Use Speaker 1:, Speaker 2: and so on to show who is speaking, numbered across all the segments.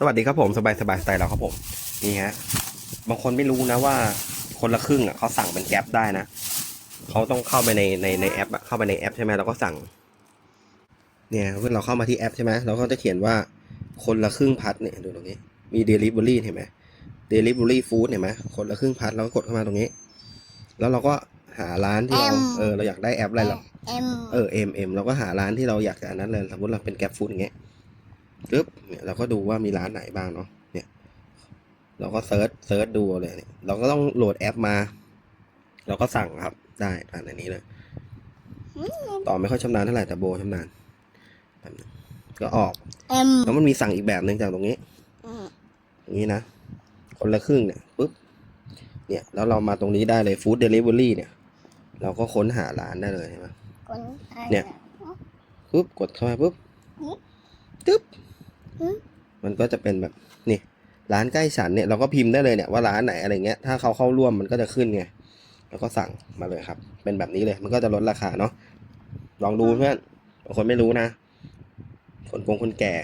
Speaker 1: สวัสดีครับผมสบายสบายสไตล์เราครับผมนี่ฮะบางคนไม่รู้นะว่าคนละครึ่งอะเขาสั่งเป็นแก๊ปได้นะเขาต้องเข้าไปในในในแอปอะเข้าไปในแอปใช่ไหมเราก็สั่ง เนี่ยเมื่อเราเข้ามาที่แอปใช่ไหมเราก็จะเขียนว่าคนละครึ่งพัดเนี่ยดูตรงนี้มี delivery เห็นไหม delivery food เห็นไหมคนละครึ่งพัดเราก็กดเข้ามาตรงนี้ แล้วเราก็หาร้านที่เรา
Speaker 2: M
Speaker 1: เออเราอยากได้แอปอะไรเรา
Speaker 2: เอ็ม
Speaker 1: เออเอ็มเอ็มเราก็หาร้านที่เราอยากจะอันนั้นเลยสมมติเราเป็นแกร็บฟู้ดอย่างเงี้ย ปึ๊บเนี่ยเราก็ดูว่ามีร้านไหนบ้างเนาะเนี่ย เราก็เซิร์ชเซิร์ชดูเลยเนี่ยเราก็ต้องโหลดแอปมา เราก็สั่งครับได้ผ่านอันนี้เลยต่อไม่ค่อยชำนาญเท่าไหร่แต่โบชำนาญแป๊บนึงก็ออก
Speaker 2: เอ็ม
Speaker 1: แล้วมันมีสั่งอีกแบบหนึ่งจากตรงนี้อย่างนี้นะ คนละครึ่งเนี่ยปุ๊บเนี่ย แล้วเรามาตรงนี้ได้เลยฟู้ดเดลิเวอรี่เนี่ย เราก็ค้นหาร้านได้เลยใช่ไหม
Speaker 2: คน
Speaker 1: เนี่ยปุ๊บกดเข้าไปปุ๊บ
Speaker 2: อืม
Speaker 1: ตึ๊บ
Speaker 2: อื มั
Speaker 1: นก็จะเป็นแบบนี่ร้านใกล้ฉันเนี่ยเราก็พิมพ์ได้เลยเนี่ยว่าร้านไหนอะไรเงี้ยถ้าเขาเข้าร่วมมันก็จะขึ้นไงแล้วก็สั่งมาเลยครับ เป็นแบบนี้เลย มันก็จะลดราคาเนาะลองดูเพื่อนบางคนไม่รู้นะ คนกงคนแก่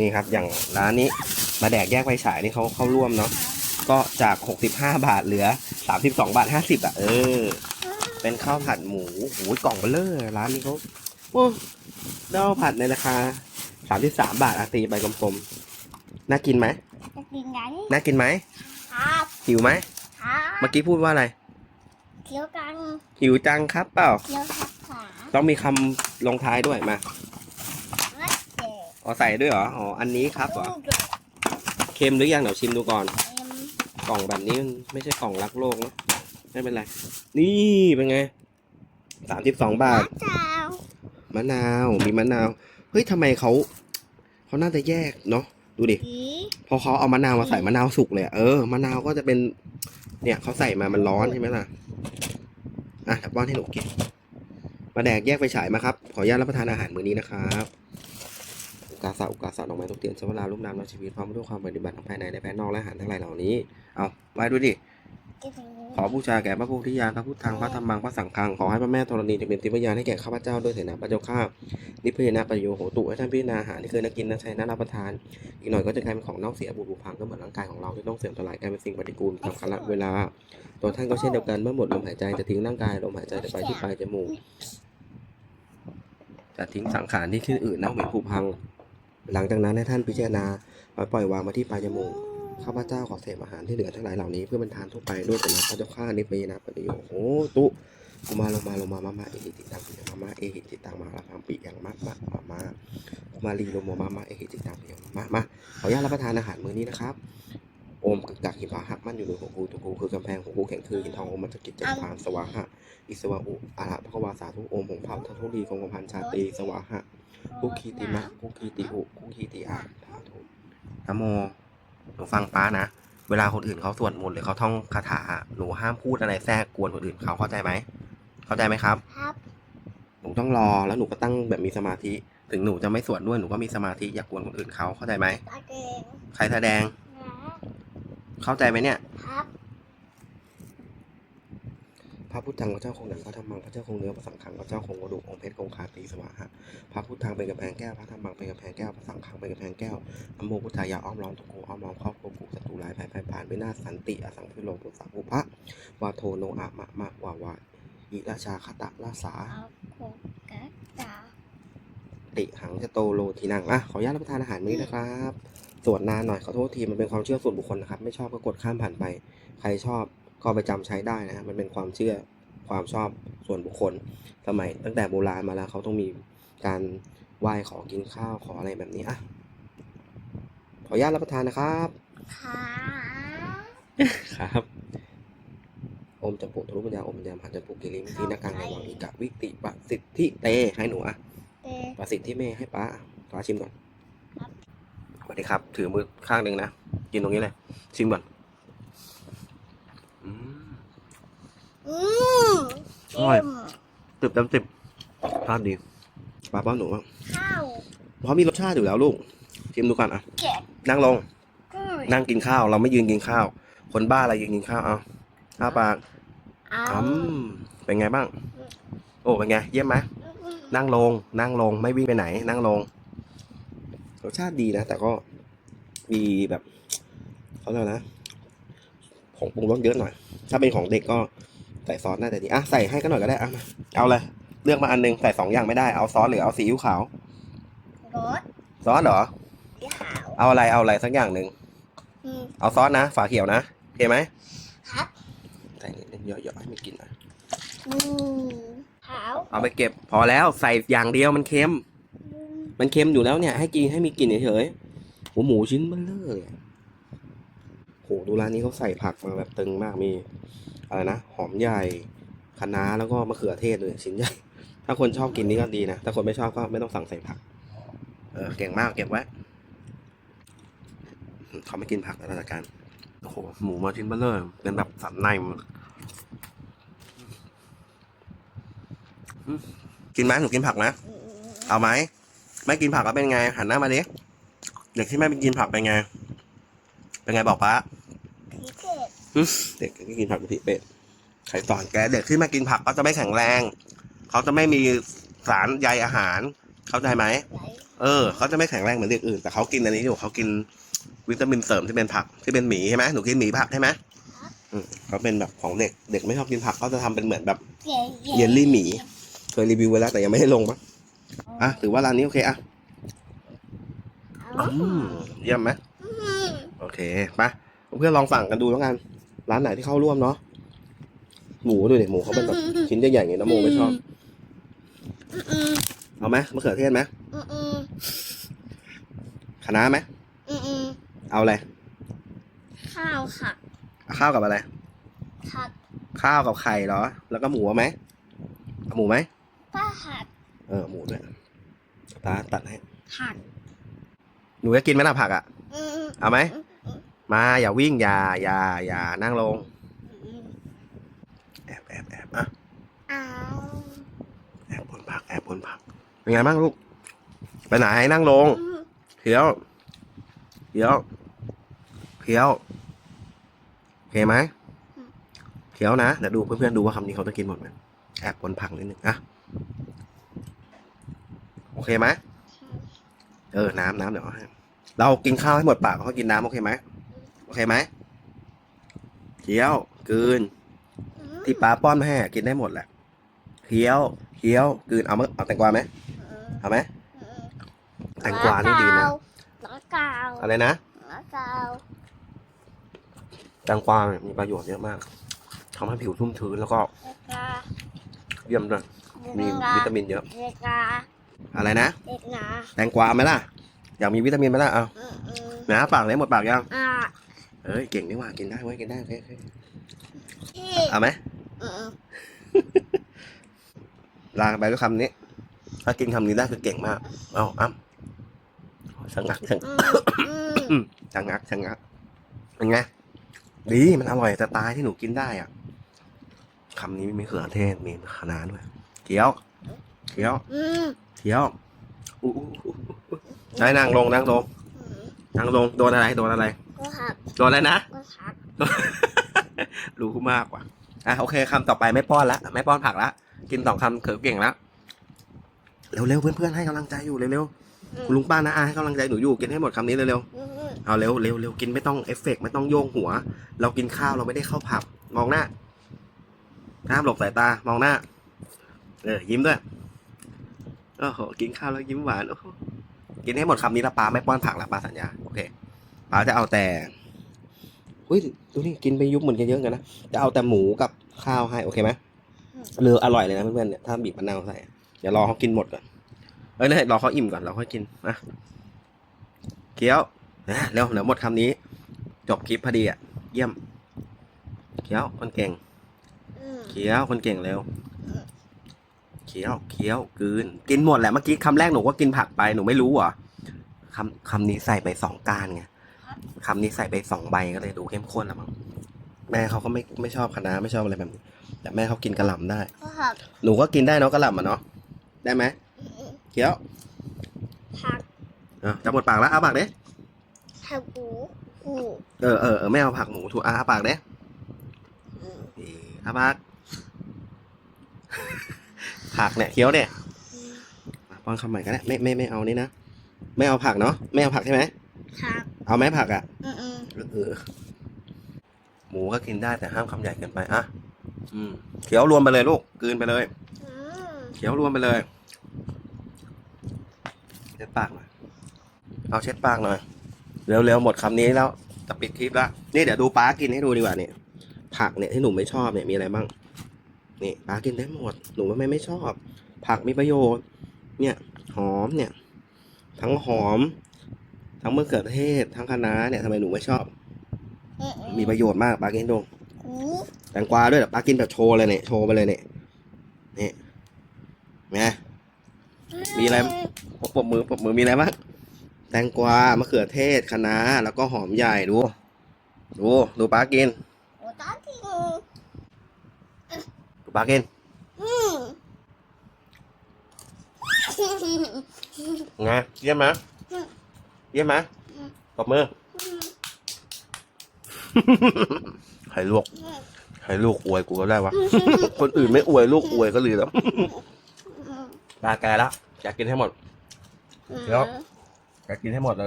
Speaker 1: นี่ครับ อย่างร้านนี้มาแดกแยกไฟฉายนี่เขาเข้าร่วมเนาะก็จาก 65 บาทเหลือ 32 บาท 50อะเออ เป็นข้าวผัดหมูหูยกล่องเบลเลอร์ร้านนี้เขาโอ้ข้าวผัดในราคา 33บาทอาตีใบกลมๆ น่ากินไหม
Speaker 2: จะกินไหน
Speaker 1: น่ากินไหม
Speaker 2: ครับ
Speaker 1: หิวไหม
Speaker 2: ครับ
Speaker 1: เมื่อกี้พูดว่าอะไร
Speaker 2: เคี้ยวกัน
Speaker 1: หิวจังครับเปล่า
Speaker 2: เคี้ยวทับขา
Speaker 1: ต้องมีคำลงท้ายด้วยมา
Speaker 2: ไม่เจ็บ
Speaker 1: อ๋อใส่ด้วยเหรออ๋ออันนี้ครับเหรอเค็มหรือยังเดี๋ยวชิมดูก่อน
Speaker 2: เอ็ม
Speaker 1: กล่องแบบนี้มันไม่ใช่กล่องรักโลกนะไม่เป็นไร นี่เป็นไงสามสิบสองบาท
Speaker 2: เจ้ามะ
Speaker 1: นาวมีมะนาว เฮ้ยทำไมเขาเขาน่าจะแยกเนาะดูดิ
Speaker 2: ผี
Speaker 1: พอเขาเอามะนาวมาใส่มะนาวสุกเลยอะเออมะนาวก็จะเป็น เนี่ยเขาใส่มามันร้อนใช่ไหมล่ะอะเดี๋ยวป้อนให้หนูกินมาแดกแยกไฟฉายมาครับ ขออนุญาตรับประทานอาหารมื้อนี้นะครับอุกาสะอุกาสะดอกไม้ทุกเตียนใช้เวลาลูกน้ำในชีวิตพร้อมด้วยความปฏิบัติทั้งภายในและภายนอกและอาหารทั้งหลายเหล่านี้ เอาไว้ดูดิ
Speaker 2: กิน
Speaker 1: ขอบูชาแก่พระโพธิญาณพระพุทธังพระธรรมังพระสังฆังขอให้พระแม่ธรณีจะเป็นติพยานให้แก่ข้าพเจ้าด้วยเถิดนะพระเจ้าข้านิพพานะประโยโหตุให้ท่านพิจารณาอาหารที่เคยนักกินนักใช้นักรับประทาน อีกหน่อยก็จะกลายเป็นของเน่าเสียบูดผุพังก็เหมือนร่างกายของเราที่ต้องเสื่อมสลายกลายเป็นสิ่งปฏิกูลตามกาลเวลา ตัวท่านก็เช่นเดียวกันเมื่อหมดลมหายใจจะทิ้งร่างกายลมหายใจจะไปที่ปลายจมูกจะทิ้งสังขารที่ขึ้นอื่นเน่าเหม็นผุพัง หลังจากนั้นให้ท่านพิจารณาปล่อยวางมาที่ปลายจมูก ข้าพเจ้าขอเสพอาหารที่เหลือทั้งหลายเหล่านี้เพื่อเป็นทานทั่วไปด้วยแต่ละพระเจ้าข้านิพพานปฏิโยโหตุกุมาลงมาลงมามามาเอหิติตังปิยมามาเอหิติตังมาละพังปิยังมะมะมามากุมาลีลงมามามาเอหิติตังปิยังมามาขออนุญาตรับประทานอาหารมื้อนี้นะครับโอมกึกกักหินผาหักมั่นอยู่ในหัวกูตัวกูคือกำแพงหัวกูแข็งคือหินทองโอมมัจกิจจักรพานสวาหะอิสวะอุอาระพระกวาสาธุโอมหงเผาทัทุลีกองกำพันชาตีสวาหะกุคีติมะกุคีติอุกุคีติอาสาธุนะโม หนูฟังป้านะ เวลาคนอื่นเขาสวดมนต์หรือเขาท่องคาถา หนูห้ามพูดอะไรแทรกกวนคนอื่นเขาเข้าใจไหม เข้าใจไหมครับ
Speaker 2: ครับ
Speaker 1: หนูต้องรอแล้วหนูก็ตั้งแบบมีสมาธิ ถึงหนูจะไม่สวดด้วยหนูก็มีสมาธิอย่ากวนคนอื่นเขาเข้าใจไหม
Speaker 2: ตาเกง
Speaker 1: ใครแสดง
Speaker 2: นะ
Speaker 1: เข้าใจไหมเนี่ย
Speaker 2: ครับ
Speaker 1: พระพุทธังพระเจ้าคงหนังพระธรรมังพระเจ้าคงเนื้อพระสังฆังพระเจ้าคงกระดูกองเพชรคงคาตีสวาหะพระพุทธังเป็นกำแพงแก้วพระธรรมังเป็นกำแพงแก้วพระสังฆังเป็นกำแพงแก้วอโมพุทธายาอ้อมล้อมตะโกอ้อมล้อมครอบครัวกูศัตรูร้ายภัยภัยผ่านวินาศสันติอสังพิโลปุสสาภุพะวาโทโนอะมะมะวาวาอิราชาคตะลาสา
Speaker 2: เอาโคกะตา
Speaker 1: ติหังจะโตโลทีนังอะขออนุญาตรับประทานอาหารมื้อนี้นะครับสวดนานหน่อยขอโทษทีมันเป็นความเชื่อส่วนบุคคลนะครับ ไม่ชอบก็กดข้ามผ่านไป ใครชอบ ก็เอาไปจำใช้ได้นะฮะมันเป็นความเชื่อความชอบส่วนบุคคล สมัยตั้งแต่โบราณมาแล้วเขาต้องมีการไหว้ขอกินข้าวขออะไรแบบนี้อะขออนุญาตรับประทานนะครับ
Speaker 2: ขา
Speaker 1: ครับอมจำปุทรุปัญญาอมปัญญาผ่านจำปุกิริมทีนักการในวังอิกะวิติประสิทธิเตให้หนูอะ
Speaker 2: เต
Speaker 1: ประสิทธิเมให้ป้าป้าชิมก่อน
Speaker 2: ครับ
Speaker 1: สวัสดีครับ ถือมือข้างหนึ่งนะ กินตรงนี้เลย ชิมก่อน อืม
Speaker 2: อืม
Speaker 1: อร่อย
Speaker 2: จิ้ม
Speaker 1: ติบเต็มติบภาพดีป้าป้อนหนูบ้าง
Speaker 2: ข้าว
Speaker 1: เพราะมีรสชาติอยู่แล้วลูกชิมดูก่อนอะ
Speaker 2: เจ็ด
Speaker 1: นั่งลง
Speaker 2: กุ้ง
Speaker 1: นั่งกินข้าว เราไม่ยืนกินข้าว คนบ้าอะไรยืนกินข้าวเอาอ้าปาก
Speaker 2: เอา
Speaker 1: อืมเป็นไงบ้าง โอ้เป็นไง เยี่ยมไหมนั่งลง นั่งลงไม่วิ่งไปไหน นั่งลงรสชาติดีนะ แต่ก็มีแบบเขาเรียกอะไรนะ ผงปรุงรสเยอะหน่อย ถ้าเป็นของเด็กก็ใส่ซอสน่าจะดีอะใส่ให้กันหน่อยก็ได้อะมาเอาเลยเลือกมาอันหนึงใส่สองอย่างไม่ได้เอาซอสหรือเอาซีอิ๊วขาว
Speaker 2: รถ
Speaker 1: ซอสเหรอ
Speaker 2: สีขาว
Speaker 1: เอาอะไรเอาอะไรสักอย่างหนึ่ง
Speaker 2: อืม
Speaker 1: เอาซอสนะฝาเขียวนะโอเคไหม
Speaker 2: ครับ
Speaker 1: ใส่นิดนึงเยอะๆให้มันกินหน่อย
Speaker 2: อืมขาว
Speaker 1: เอาไปเก็บพอแล้วใส่อย่างเดียวมันเค็ม
Speaker 2: อืม
Speaker 1: มันเค็มอยู่แล้วเนี่ย ให้กินให้มีกลิ่นเฉยๆหัวหมูชิ้นเบลเลอเลยอะ โหดูร้านนี้เขาใส่ผักมาแบบตึงมากมีอะไรนะหอมใหญ่คะน้าแล้วก็มะเขือเทศเลยชิ้นใหญ่ ถ้าคนชอบกินนี่ก็ดีนะ ถ้าคนไม่ชอบก็ไม่ต้องสั่งใส่ผัก เออเก่งมากเก็บไว้เขาไม่กินผักแล้วราชการโอ้โหหมูมาชิ้นเบลเลอร์เป็นแบบสันในมดอืมกินไหมหนูกินผักไหม
Speaker 2: อืม
Speaker 1: เอาไหมไม่กินผักแล้วเป็นไงหันหน้ามาดิเด็กที่ไม่กินผักเป็นไง เป็นไงบอกป้า
Speaker 2: เศษ
Speaker 1: เด็กที่กินผักเป็นผีเป็ดใครสอนแกเด็กที่ไม่กินผักก็จะไม่แข็งแรง เขาจะไม่มีสารใยอาหาร เข้าใจไหม
Speaker 2: ไหล
Speaker 1: เออเขาจะไม่แข็งแรงเหมือนเด็กอื่น แต่เขากินอันนี้อยู่เขากินวิตามินเสริมที่เป็นผักที่เป็นหมีใช่ไหมหนูกินหมีผักใช่ไหมอืมเขาเป็นแบบของเด็กเด็กไม่ชอบกินผักก็จะทำเป็นเหมือนแบบ
Speaker 2: เย็น
Speaker 1: เยลลี่หมีเคยรีวิวไว้แล้วแต่ยังไม่ได้ลงมั้งอะถือว่าร้านนี้โอเคอะ
Speaker 2: เอา
Speaker 1: อืมเยี่ยมไหม
Speaker 2: อืม
Speaker 1: โอเคไปเพื่อนลองสั่งกันดูแล้วกัน ร้านไหนที่เข้าร่วมเนาะหมูดูดิหมูเขาเป็นแบบชิ้นใหญ่ๆอย่างนี้นะโมไม่ชอบ
Speaker 2: อืม
Speaker 1: เอาไหมมะเขือเทศไหม
Speaker 2: อืมอืม
Speaker 1: คะน้าไหม
Speaker 2: อืมอืม
Speaker 1: เอาอะไร
Speaker 2: ข้าวค่ะ
Speaker 1: เอาข้าวกับอะไร
Speaker 2: ผัด
Speaker 1: ข้าวกับไข่เหรอ แล้วก็หมูเอาไหมเอาหมูไหม
Speaker 2: ป้าผัด
Speaker 1: เออหมูด้วยตาตัดให้
Speaker 2: ผัด
Speaker 1: หนูจะกินไหมล่ะผักอะ
Speaker 2: อืม
Speaker 1: เอาไหม มาอย่าวิ่งอย่าอย่าอย่านั่งลง
Speaker 2: อืม
Speaker 1: แอบแอบแอบอะ
Speaker 2: เอา
Speaker 1: แอบบนผักแอบบนผักเป็นไงบ้างลูกไปไหนนั่งลง
Speaker 2: อืม
Speaker 1: เคี้ยวเคี้ยวเคี้ยวโอเคไหมเคี้ยวนะเดี๋ยวดูเพื่อนๆดูว่าคำนี้เขาจะกินหมดไหมแอบบนผักนิดนึงอะโอเคไหมเออน้ำน้ำเดี๋ยวเอาให้เรากินข้าวให้หมดปากเขากินน้ำโอเคไหม โอเคไหมเคี้ยวกลืน
Speaker 2: อืม
Speaker 1: ที่ป้าป้อนให้กินได้หมดแหละเคี้ยวเคี้ยวกลืนเอามะเอาแตงกวาไหมเอาไหม
Speaker 2: อืม
Speaker 1: แตงกวานี่ดีนะ
Speaker 2: น้ำกาว
Speaker 1: อะไรนะ
Speaker 2: น้ำกาว
Speaker 1: แตงกวาเนี่ยมีประโยชน์เยอะมากทำให้ผิวชุ่มชื้นแล้วก็
Speaker 2: น้ำกา
Speaker 1: เยี่ยมด้วยมีวิตามินเยอะ
Speaker 2: เด็กกา
Speaker 1: อะไรนะ
Speaker 2: เด็กหนา
Speaker 1: แตงกวาไหมล่ะ อยากมีวิตามินไหมล่ะเอา
Speaker 2: อืมอืม
Speaker 1: นะปากเลยหมดปากยัง
Speaker 2: อ่า
Speaker 1: เอ้ย เก่งนี่หว่ากินได้เว้ยกินได้โอเคโอเค
Speaker 2: อี
Speaker 1: เอาไหม
Speaker 2: อืม
Speaker 1: ลาไปด้วยคำนี้ ถ้ากินคำนี้ได้คือเก่งมาก เอาอ้ำชะงักชะงัก
Speaker 2: อืมอืม
Speaker 1: ชะงักชะงักเป็นไง ดีมันอร่อยจะตายที่หนูกินได้อะคำนี้มีมะเขือเทศมีคะน้าด้วยเคี้ยวเคี้ยว
Speaker 2: อืม
Speaker 1: เคี้ยวอู้อู้อู้อู้ได้นั่งลงนั่งลง
Speaker 2: อืม
Speaker 1: นั่งลงโดนอะไรโดนอะไร
Speaker 2: ก็หัก
Speaker 1: โดนอะไรนะ
Speaker 2: ก็หัก
Speaker 1: รู้มากกว่า อะโอเคคำต่อไปไม่ป้อนละไม่ป้อนผักละ กินสองคำเขิเก่งละเร็วๆเพื่อนๆให้กำลังใจอยู่เร็วๆคุณลุงป้านะอาให้กำลังใจหนูอยู่กินให้หมดคำนี้เร็ว
Speaker 2: อืมอืม
Speaker 1: ๆเอาเร็วเร็วเร็วกินไม่ต้องเอฟเฟกต์ไม่ต้องโยงหัว เรากินข้าวเราไม่ได้เข้าผับ มองหน้าห้ามหลบสายตามองหน้า เออยิ้มด้วยโอ้โหกินข้าวแล้วยิ้มหวานโอ้โหกินให้หมดคำนี้ละป้าไม่ป้อนผักละป้าสัญญาโอเคป้าจะเอาแต่ อุ้ยดูนี่กินไปยุบเหมือนกันเยอะกันนะจะเอาแต่หมูกับข้าวให้โอเคไหมเรืออร่อยเลยนะเพื่อนๆเนี่ยถ้าบีบมะนาวใส่เดี๋ยวรอเขากินหมดก่อนเอ้ยเนี่ยรอเขาอิ่มก่อนเราค่อยกินนะเคี้ยวนะเร็วเดี๋ยวหมดคำนี้ จบคลิปพอดีอะ เยี่ยมเคี้ยวคนเก่ง
Speaker 2: อืม
Speaker 1: เคี้ยวคนเก่งเร็วเคี้ยวเคี้ยวกลืน กินหมดแหละเมื่อกี้คำแรกหนูก็กินผักไปหนูไม่รู้เหรอคำคำนี้ใส่ไปสองก้านไง คำนี้ใส่ไปสองใบก็เลยดูเข้มข้นละมั้งแม่เขาก็ไม่ไม่ชอบคะน้าไม่ชอบอะไรแบบนี้ แต่แม่เขากินกระหล่ำได้
Speaker 2: ก็หัก
Speaker 1: หนูก็กินได้เนาะกระหล่ำอะเนาะได้ไหม
Speaker 2: อืมอืม
Speaker 1: เคี้ยว
Speaker 2: หัก
Speaker 1: เออจะหมดปากแล้วเอาปากเด้
Speaker 2: หักหูหู
Speaker 1: เออเออเออไม่เอาผักหมูถูกอะเอาปากเด้
Speaker 2: อืม
Speaker 1: เออเอาปากผักเนี่ยเคี้ยวเนี่ย
Speaker 2: อืม
Speaker 1: ป้อนคำใหม่ก็ได้ไม่ไม่ไม่เอานี่นะไม่เอาผักเนาะไม่เอาผักใช่ไหม
Speaker 2: ผัก
Speaker 1: เอาไหมผักอะ
Speaker 2: อืมอืม
Speaker 1: เออหมูก็กินได้แต่ห้ามคำใหญ่เกินไปอะอืมเขียวรวมไปเลยลูกกลืนไปเลย
Speaker 2: อืม
Speaker 1: เขียวรวมไปเลยเช็ดปากหน่อยเอาเช็ดปากหน่อยเร็วๆหมดคำนี้แล้วจะปิดคลิปแล้วนี่เดี๋ยวดูป้ากินให้ดูดีกว่าเนี่ยผักเนี่ยที่หนูไม่ชอบเนี่ยมีอะไรบ้างนี่ป้ากินได้หมดหนูว่าไม่ไม่ชอบ ผักมีประโยชน์ เนี่ย หอมเนี่ย ทั้งหอม ทั้งมะเขือเทศทั้งคะน้าเนี่ยทำไมหนูไม่ชอบ
Speaker 2: อืม
Speaker 1: มีประโยชน์มากป้ากินให้ดู
Speaker 2: หู
Speaker 1: แตงกวาด้วยเดี๋ยวป้ากินแบบโชว์เลยเนี่ยโชว์ไปเลยเนี่ยนี่ไงมีอะไรปรบมือปรบมือมีอะไรบ้างแตงกวามะเขือเทศคะน้าแล้วก็หอมใหญ่ดูดูดูป้ากิน
Speaker 2: โอ้ตาจริง
Speaker 1: ดูป้ากิน
Speaker 2: อืม
Speaker 1: ไงเยี่ยมไหม เยี่ยมไหมปรบมือใครลวกใครลูกอวยกูก็ได้วะ คนอื่นไม่อวยลูกอวยก็เลยแล้วปลาแกแล้วอยากกินให้หมดเดี๋ยวอยากกินให้หมดเลย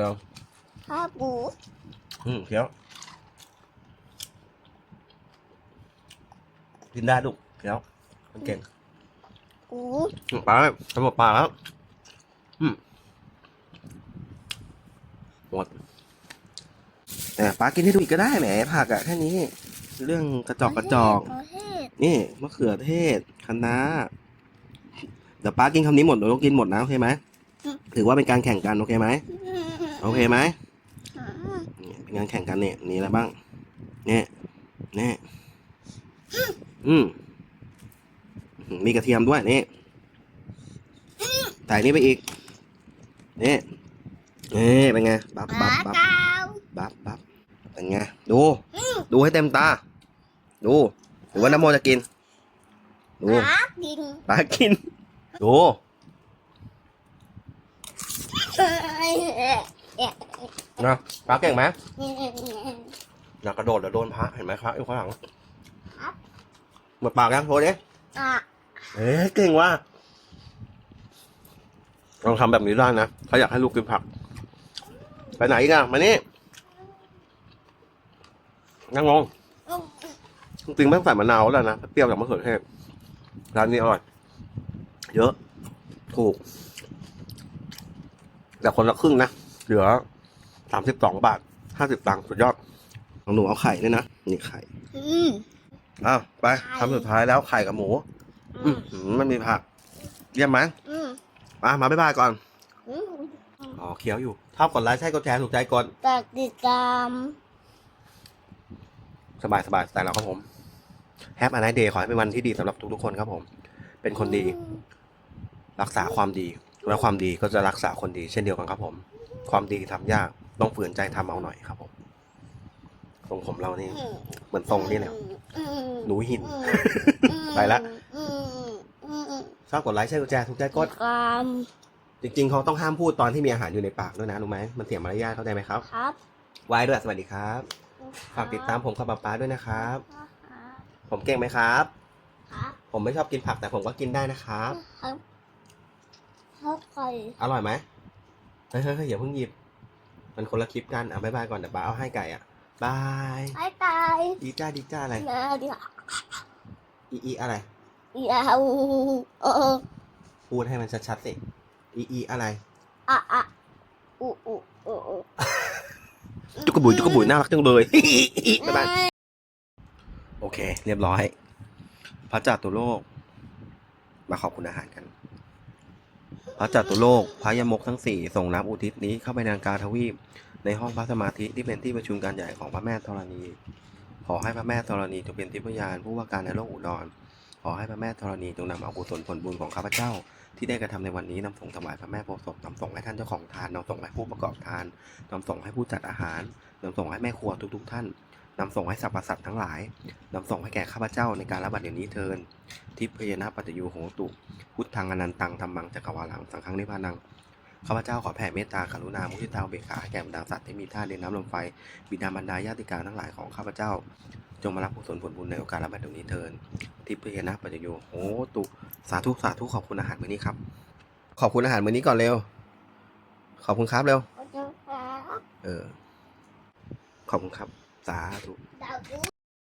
Speaker 2: ข้าวปู
Speaker 1: อืมเคี้ยว กินได้ลูกเคี้ยวมันเก่ง
Speaker 2: ปู
Speaker 1: อืมปลาแล้วทำหมดปลาแล้ว อืม หมดแต่ปลากินให้ดูอีกก็ได้แหมผักอะแค่นี้ เรื่องกระจอกกระจอก
Speaker 2: ประเทศ
Speaker 1: นี่มะเขือเทศคะน้าเดี๋ยวป้ากินคำนี้หมดเดี๋ยวต้องกินหมดนะโอเคไหมถือว่าเป็นการแข่งกันโอเคไหมโอเคไหมนี่เป็นการแข่งกันเนี่ยมีอะไรบ้างเนี่ยเนี่ยอืมมีกระเทียมด้วยนี่ใส่นี่ไปอีกนี่ นี่เป็นไงบับ
Speaker 2: ป
Speaker 1: บั
Speaker 2: ลา
Speaker 1: บบับ
Speaker 2: เก้า
Speaker 1: บับบับเป็นไงดู ดูให้เต็มตา ดูหรือว่าน้ำโมจะกินดู
Speaker 2: ปลากิน
Speaker 1: ปลากินดูนะปลาเก่งไหมอยากกระโดดเดี๋ยวโดนพระเห็นไหมพระอยู่ข้างหลัง
Speaker 2: ครับ
Speaker 1: หมดปากยังโทษดิ
Speaker 2: อะ
Speaker 1: เอ๊ะเก่งว่ะลองทำแบบนี้ได้นะเขาอยากให้ลูกกินผัก ไปไหนอีกันมานี่นั่งลงจริงๆไม่ต้องใส่มะนาวแล้วนะเปรี้ยวจากมะเขือเทศร้านนี้อร่อย เยอะ ถูก แต่คนละครึ่งนะ เหลือสามสิบสองบาทห้าสิบตังค์สุดยอดของหนูเอาไข่ด้วยนะ นี่ไข่
Speaker 2: อืม
Speaker 1: อ้าวไป
Speaker 2: ไข่
Speaker 1: ทำสุดท้ายแล้วไข่กับหมู อืมมันมีผัก เยี่ยมไหม
Speaker 2: อืม
Speaker 1: มามาบ๊ายบายก่อน
Speaker 2: อืม
Speaker 1: อ๋อเคี้ยวอยู่ชอบกดไลค์ใช่กดแชร์ถูกใจกด
Speaker 2: ฝากติดตาม
Speaker 1: สบายสบายแต่เราครับผมแฮปอันไนเดย์ขอให้เป็นวันที่ดีสำหรับทุกๆคนครับผม เป็นคนดี รักษาความดี และความดีก็จะรักษาคนดีเช่นเดียวกันครับผม ความดีทำยากต้องฝืนใจทำเอาหน่อยครับผมทรงผมเรานี่เหมือนทรงนี่แหละ
Speaker 2: อืม
Speaker 1: หนูหิน
Speaker 2: อืม
Speaker 1: ไปละ
Speaker 2: อืมอืมอืม
Speaker 1: ชอบกดไลค์ใช่กดแชร์ถูกใจกด
Speaker 2: ตาม
Speaker 1: จริง ๆเขาต้องห้ามพูดตอนที่มีอาหารอยู่ในปากด้วยนะรู้ไหมมันเสียมารยาทเข้าใจไหมครับ
Speaker 2: ครับ
Speaker 1: ไว้ด้วยสวัสดีครับ ฝากติดตามผมกับป๊าป๊าด้วยนะครับ ผมเก่งไหมครับ
Speaker 2: ครับ
Speaker 1: ผมไม่ชอบกินผักแต่ผมก็กินได้นะครับ
Speaker 2: ครับข้าวไข่
Speaker 1: อร่อยไหมเฮ้ยเฮ้ยเฮ้ยอย่าเพิ่งหยิบ มันคนละคลิปกันอะบ๊ายบายก่อนเดี๋ยวป้าเอาให้ไก่อะบาย
Speaker 2: ไอ้ตาย
Speaker 1: ดีจ้าดีจ้าอะไร
Speaker 2: นะเดี๋ยว
Speaker 1: อีอีอะไร
Speaker 2: อย่าเอาเออ
Speaker 1: พูดให้มันชัดๆสิ อีอีอะไร
Speaker 2: อะอะอุอุอุอุ
Speaker 1: จุกกระบุยจุกกระบุยน่ารักจังเลยบ๊ายบายโอเค เรียบร้อย พระจัตุโลก มาขอบคุณอาหารกัน พระจัตุโลก พระยมกทั้งสี่ส่งน้ำอุทิศนี้เข้าไปในกาทวีป ในห้องพระสมาธิที่เป็นที่ประชุมการใหญ่ของพระแม่ธรณี ขอให้พระแม่ธรณีจงเป็นทิพยานผู้ว่าการในโลกอุดร ขอให้พระแม่ธรณีจงนำเอากุศลผลบุญของข้าพเจ้า ที่ได้กระทำในวันนี้นำส่งถวายพระแม่โพธิ์ศพนำส่งให้ท่านเจ้าของทานนำส่งให้ผู้ประกอบทานนำส่งให้ผู้จัดอาหารนำส่งให้แม่ครัวทุก ๆ ท่านนำส่งให้สรรพสัตว์ทั้งหลายนำส่งให้แก่ข้าพเจ้าในการรับบัตรเดี๋ยวนี้เทินทิพยนะปัจยูโหตุ พุทธังอนันตังธรรมังจักรวาลังสังฆังนิพพานังข้าพเจ้าขอแผ่เมตตา กรุณา มุทิตาเบขาแก่บรรดาสัตว์ที่มีท่าตุดินน้ำลมไฟ บิดามารดาญาติกาทั้งหลายของข้าพเจ้า จงมารับกุศลผลบุญในโอกาสรับบัตรเดี๋ยวนี้เทินทิพยนะปัจจยูโหตุสาธุสาธุขอบคุณอาหารมื้อนี้ครับ ขอบคุณอาหารมื้อนี้ก่อนเร็ว ขอบคุณครับเร็ว
Speaker 2: ขอบคุณครับ
Speaker 1: เออ ขอบคุณครับ สาธุ
Speaker 2: ดาว